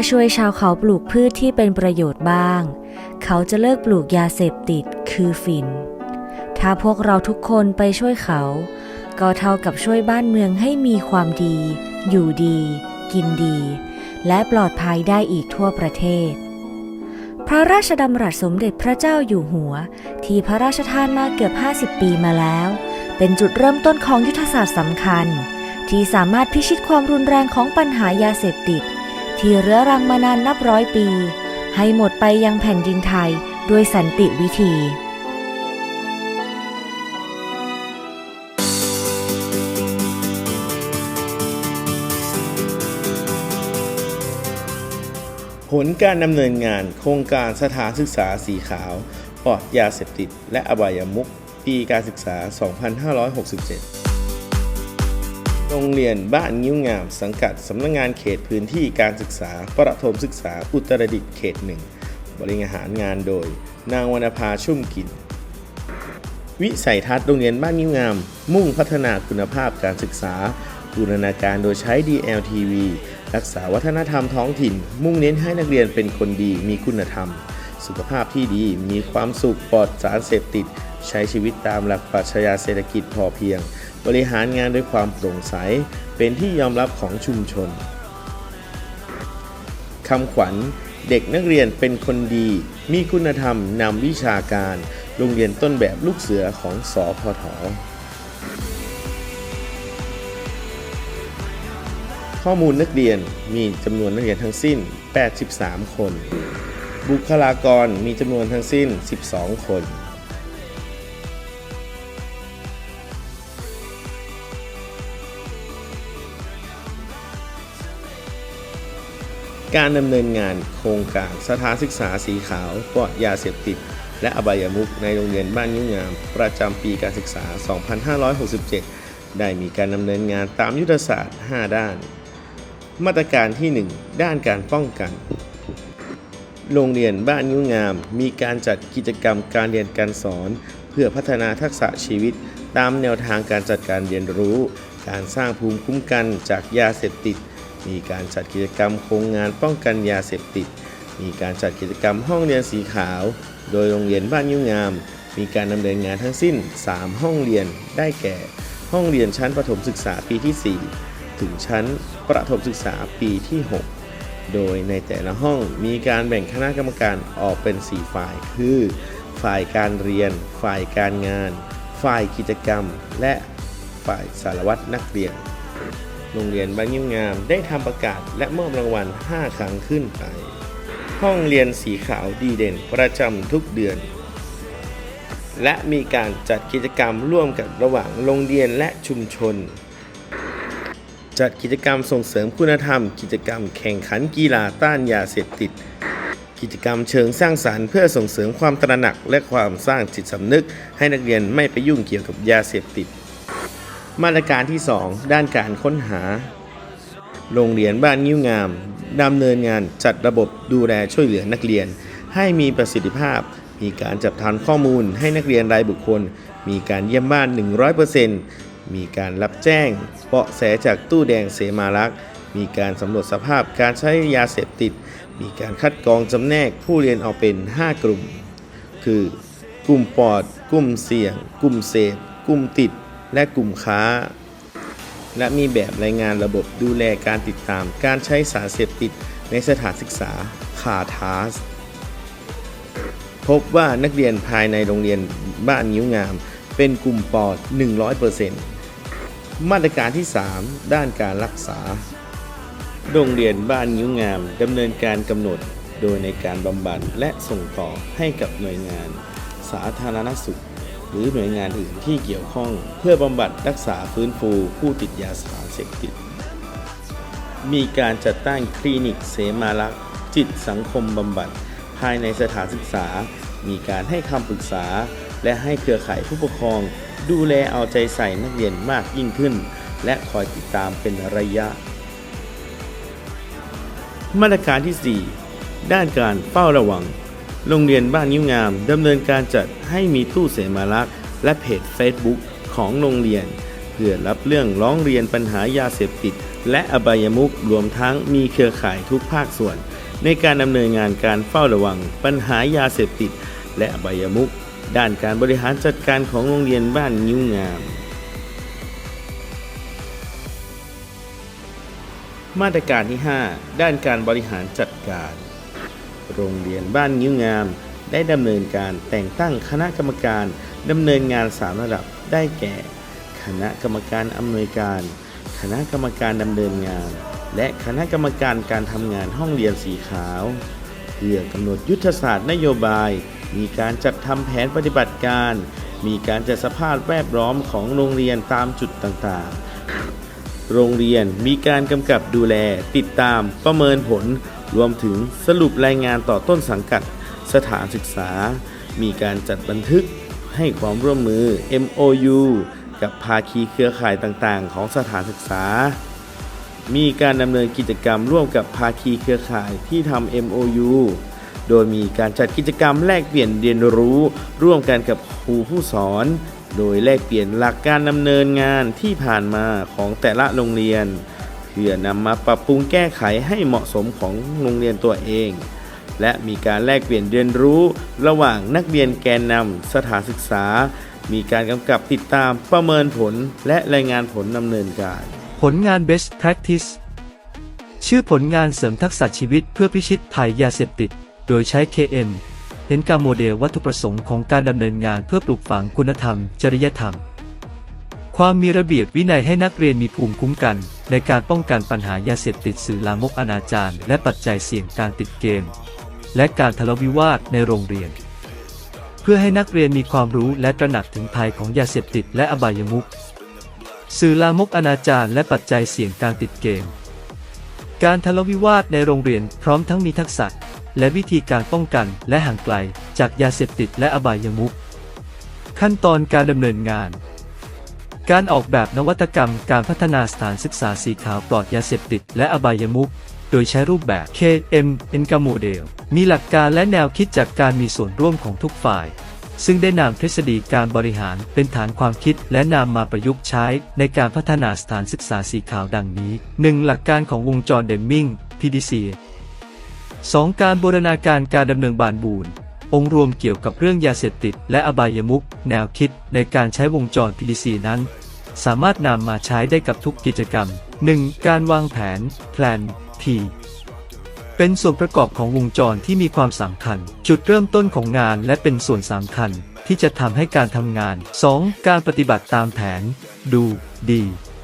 ถ้าช่วยชาวเขาปลูกพืชที่เป็นประโยชน์บ้าง เขาจะเลิกปลูกยาเสพติดคือฝิ่น ถ้าพวกเราทุกคนไปช่วยเขา ก็เท่ากับช่วยบ้านเมืองให้มีความดี อยู่ดี กินดี และปลอดภัยได้อีกทั่วประเทศ พระราชดำรัสสมเด็จพระเจ้าอยู่หัว ที่พระราชทานมาเกือบ 50 ปีมาแล้ว เป็นจุดเริ่มต้นของยุทธศาสตร์สำคัญ ที่สามารถพิชิตความรุนแรงของปัญหายาเสพติด ที่เรื้อรังมานานนับร้อยปี ให้หมดไปยังแผ่นดินไทยด้วยสันติวิธีผลการดำเนินงานโครงการสถานศึกษาสีขาว ปลอดยาเสพติด และอบายามุขปีการศึกษา 2567 โรงเรียนบ้านงิ้วงาม สังกัดสำนักงงานเขตพื้นที่การศึกษา ประถมศึกษาอุตรดิตถ์เขตหนึ่งบริหารงานโดย นางวรรณภาชุ่มกิน วิสัยทัศน์โรงเรียนบ้านงิ้วงาม มุ่งพัฒนาคุณภาพการศึกษาบูรณาการโดยใช้ DLTV รักษาวัฒนธรรมท้องถิ่น มุ่งเน้นให้นักเรียนเป็นคนดีมีคุณธรรม สุขภาพที่ดีมีความสุขปลอดสารเสพติด ใช้ชีวิตตามหลักปรัชญาเศรษฐกิจพอเพียง บริหารงานด้วยความโปร่งใส เป็นที่ยอมรับของชุมชนคำขวัญเด็กนักเรียนเป็นคนดี มีคุณธรรมนำวิชาการ โรงเรียนต้นแบบลูกเสือของสอพทข้อมูลนักเรียนมีจำนวนนักเรียนทั้งสิ้น 83 คน บุคลากรมีจำนวนทั้งสิ้น 12 คน การดำเนินงานโครงการสถานศึกษาสีขาวปลอดยาเสพติด และอบายามุขในโรงเรียนบ้านยุ่งงาม ประจำปีการศึกษา 2567 ได้มีการดำเนินงานตามยุทธศาสตร์ 5 ด้าน มาตรการที่ 1 ด้านการป้องกัน โรงเรียนบ้านยุ่งงาม มีการจัดกิจกรรมการเรียนการสอน เพื่อพัฒนาทักษะชีวิต ตามแนวทางการจัดการเรียนรู้ การสร้างภูมิคุ้มกันจากยาเสพติด มีการจัดกิจกรรมโครงงานป้องกันยาเสพติด มีการจัดกิจกรรมห้องเรียนสีขาว โดยโรงเรียนบ้านยุ่งงาม มีการดำเนินงานทั้งสิ้น 3 ห้องเรียนได้แก่ ห้องเรียนชั้นประถมศึกษาปีที่ 4 ถึงชั้นประถมศึกษาปีที่ 6 โดยในแต่ละห้องมีการแบ่งคณะกรรมการออกเป็น 4 ฝ่าย คือ ฝ่ายการเรียน ฝ่ายการงาน ฝ่ายกิจกรรม และฝ่ายสารวัตรนักเรียน โรงเรียนบ้านยิ้มงาม ได้ทำประกาศและมอบรางวัล 5 ครั้งขึ้นไป ห้องเรียนสีขาวดีเด่นประจำทุกเดือน และมีการจัดกิจกรรมร่วมกันระหว่างโรงเรียนและชุมชน จัดกิจกรรมส่งเสริมคุณธรรม กิจกรรมแข่งขันกีฬาต้านยาเสพติด กิจกรรมเชิงสร้างสารรค์เพื่อส่งเสริมความตระหนักและความสร้างจิตสำนึก ให้นักเรียนไม่ไปยุ่งเกี่ยวกับยาเสพติด มาตรการที่ 2 ด้านการค้นหา โรงเรียนบ้านงิ้วงามดำเนินงานจัดระบบดูแลช่วยเหลือนักเรียน ให้มีประสิทธิภาพ มีการจับทานข้อมูลให้นักเรียนรายบุคคล มีการเยี่ยมบ้าน 100%มีการรับแจ้งเบาะแสจากตู้แดงเสมารักษ์มีการสำรวจสภาพการใช้ยาเสพติด มีการคัดกรองจำแนกผู้เรียนออกเป็น 5 กลุ่ม คือ กลุ่มปอด กลุ่มเสี่ยง กลุ่มเสพ กลุ่มติด และกลุ่มค้า และมีแบบรายงานระบบดูแลการติดตาม การใช้สารเสพติดในสถานศึกษาคาทาสพบว่านักเรียนภายในโรงเรียนบ้านนิ้วงาม เป็นกลุ่มปอด 100%มาตรการที่ 3 ด้านการรักษา โรงเรียนบ้านนิ้วงามดำเนินการกำหนดโดยในการบำบัดและส่งต่อให้กับหน่วยงาน สาธารณสุข หรือหน่วยงานอื่นที่เกี่ยวข้อง เพื่อบำบัดรักษาฟื้นฟูผู้ติดยาสารเสพติด มีการจัดตั้งคลินิกเสมาลักษ์จิตสังคมบำบัด ภายในสถานศึกษา มีการให้คำปรึกษา และให้เครือข่ายผู้ปกครอง ดูแลเอาใจใส่นักเรียนมากยิ่งขึ้น และคอยติดตามเป็นระยะ มาตรการที่ 4 ด้านการเฝ้าระวัง โรงเรียนบ้านยิ้วงามดำเนินการจัดให้มีตู้เสมาลักษ์และเพจ Facebook ของโรงเรียน เพื่อรับเรื่องร้องเรียนปัญหายาเสพติด และอบายมุขรวมทั้งมีเครือข่ายทุกภาคส่วน ในการดำเนินงานการเฝ้าระวัง ปัญหายาเสพติด และอบายมุขด้านการบริหารจัดการของโรงเรียนบ้านนิ้วงาม มาตรการที่ 5 ด้านการบริหารจัดการ โรงเรียนบ้านนิ้วงาม ได้ดำเนินการแต่งตั้งคณะกรรมการดำเนินงาน 3 ระดับได้แก่ คณะกรรมการอำนวยการ คณะกรรมการดำเนินงาน และคณะกรรมการการทำงานห้องเรียนสีขาวเพื่อกำหนดยุทธศาสตร์นโยบาย มีการจัดทำแผนปฏิบัติการ มีการจัดสภาพแวดล้อมของโรงเรียนตามจุดต่างๆ โรงเรียนมีการกำกับดูแลติดตามประเมินผล รวมถึงสรุปรายงานต่อต้นสังกัดสถานศึกษา มีการจัดบันทึกให้ความร่วมมือ MOU กับภาคีเครือข่ายต่างๆ ของสถานศึกษา มีการดำเนินกิจกรรมร่วมกับภาคีเครือข่ายที่ทำ MOU โดยมีการจัดกิจกรรมแลกเปลี่ยนเรียนรู้ ร่วมกันกับครูผู้สอน โดยแลกเปลี่ยนหลักการดำเนินงานที่ผ่านมาของแต่ละโรงเรียน เพื่อนำมาปรับปรุงแก้ไขให้เหมาะสมของโรงเรียนตัวเอง และมีการแลกเปลี่ยนเรียนรู้ระหว่างนักเรียนแกนนำสถานศึกษา มีการกำกับติดตามประเมินผลและรายงานผลดำเนินการ ผลงาน Best Practice ชื่อผลงานเสริมทักษะชีวิตเพื่อพิชิตภัยยาเสพติด โดยใช้ KM เห็นการโมเดลวัตถุประสงค์ของการดำเนินงานเพื่อปลูกฝังคุณธรรม จริยธรรม ความมีระเบียบวินัยให้นักเรียนมีภูมิคุ้มกัน ในการป้องกันปัญหายาเสพติดสื่อลามกอนาจารและปัจจัยเสี่ยงการติดเกม และการทะเลาะวิวาทในโรงเรียน เพื่อให้นักเรียนมีความรู้และตระหนักถึงภัยของยาเสพติดและอบายมุขสื่อลามกอนาจารและปัจจัยเสี่ยงการติดเกม การทะเลาะวิวาทในโรงเรียนพร้อมทั้งมีทักษะ และวิธีการป้องกันและห่างไกล จากยาเสพติดและอบายมุขขั้นตอนการดำเนินงาน การออกแบบนวัตกรรมการพัฒนาสถานศึกษาสีขาวปลอดยาเสพติดและอบายมุขโดยใช้รูปแบบ KM e n g a Model มีหลักการและแนวคิดจากการมีส่วนร่วมของทุกฝ่าย ซึ่งได้นำทฤษฎีการบริหารเป็นฐานความคิดและนำมาประยุกต์ใช้ในการพัฒนาสถานศึกษาสีขาวดังนี้ 1. หลักการของวงจรเดมมิง PDC 2. การบูรณาการการดำเนินบานบูน องค์รวมเกี่ยวกับเรื่องยาเสพติด และอบายมุขแนวคิดในการใช้วงจร PDC นั้น สามารถนำมาใช้ได้กับทุกกิจกรรม 1. การวางแผน Plan P เป็นส่วนประกอบของวงจรที่มีความสำคัญ จุดเริ่มต้นของงานและเป็นส่วนสำคัญที่จะทำให้การทำงาน 2. การปฏิบัติตามแผน ดูดี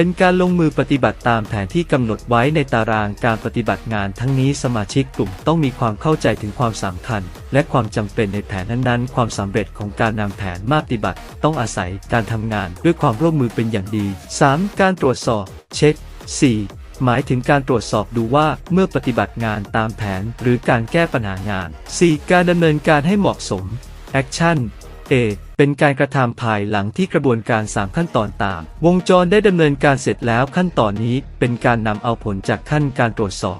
เป็นการลงมือปฏิบัติตามแผนที่กำหนดไว้ในตารางการปฏิบัติงานทั้งนี้สมาชิกกลุ่มต้องมีความเข้าใจถึงความสำคัญ และความจำเป็นในแผนนั้นๆ ความสำเร็จของการนำแผนมาปฏิบัติ ต้องอาศัยการทำงานด้วยความร่วมมือเป็นอย่างดี 3. การตรวจสอบ เช็ค 4. หมายถึงการตรวจสอบดูว่าเมื่อปฏิบัติงานตามแผน หรือการแก้ปัญหางาน 4. การดำเนินการให้เหมาะสม Action A เป็นการกระทำภายหลังที่กระบวนการ 3 ขั้นตอนตาม วงจรได้ดำเนินการเสร็จแล้วขั้นตอนนี้เป็นการนำเอาผลจากขั้นการตรวจสอบ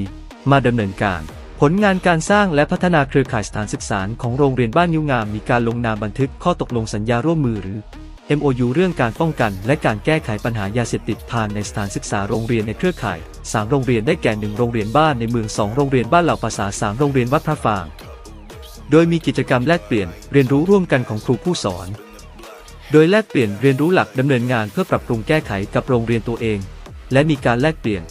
4. มาดำเนินการ ผลงานการสร้างและพัฒนาเครือข่ายสถานศึกษาของโรงเรียนบ้านยิ้วงามมีการลงนามบันทึกข้อตกลงสัญญาร่วมมือหรือ MOU เรื่องการป้องกันและการแก้ไขปัญหายาเสพติดผ่านในสถานศึกษาโรงเรียนในเครือข่าย 3 โรงเรียนได้แก่ 1 โรงเรียนบ้านในเมือง 2 โรงเรียนบ้านเหล่าภาษา 3 โรงเรียนวัดพระฟาง โดยมีกิจกรรมแลกเปลี่ยนเรียนรู้ร่วมกันของครูผู้สอน โดยแลกเปลี่ยนเรียนรู้หลักดำเนินงานเพื่อปรับปรุงแก้ไขกับโรงเรียนตัวเอง และมีการแลกเปลี่ยน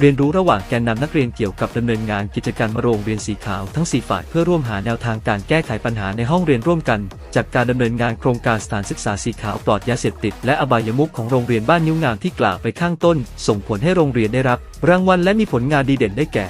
เรียนรู้ระหว่างแกนนำนักเรียนเกี่ยวกับดำเนินงานกิจการมโรงเรียนสีขาวทั้ง4ฝ่ายเพื่อร่วมหาแนวทางการแก้ไขปัญหาในห้องเรียนร่วมกัน จากการดำเนินงานโครงการสถานศึกษาสีขาวปลอดยาเสพติดและอบายมุขของโรงเรียนบ้านนิ้วงามที่กล่าวไปข้างต้น ส่งผลให้โรงเรียนได้รับ รางวัลและมีผลงานดีเด่นได้แก่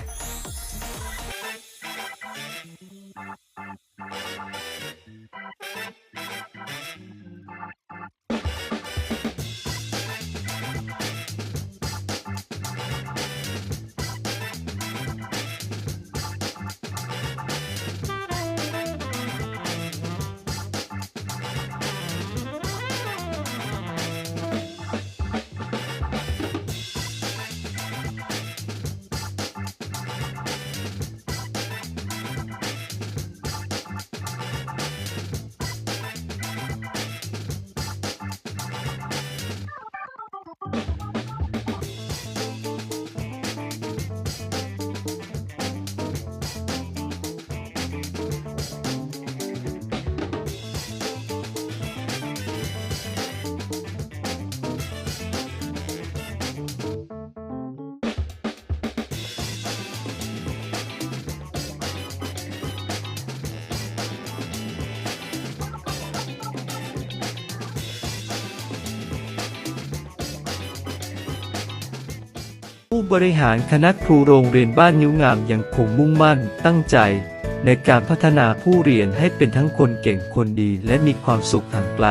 ผู้บริหารคณะครูโรงเรียนบ้านนิ้วงามยังคงมุ่งมั่นตั้งใจ ในการพัฒนาผู้เรียนให้เป็นทั้งคนเก่งคนดีและมีความสุขห่างไกล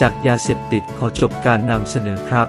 จากยาเสพติดขอจบการนำเสนอครับ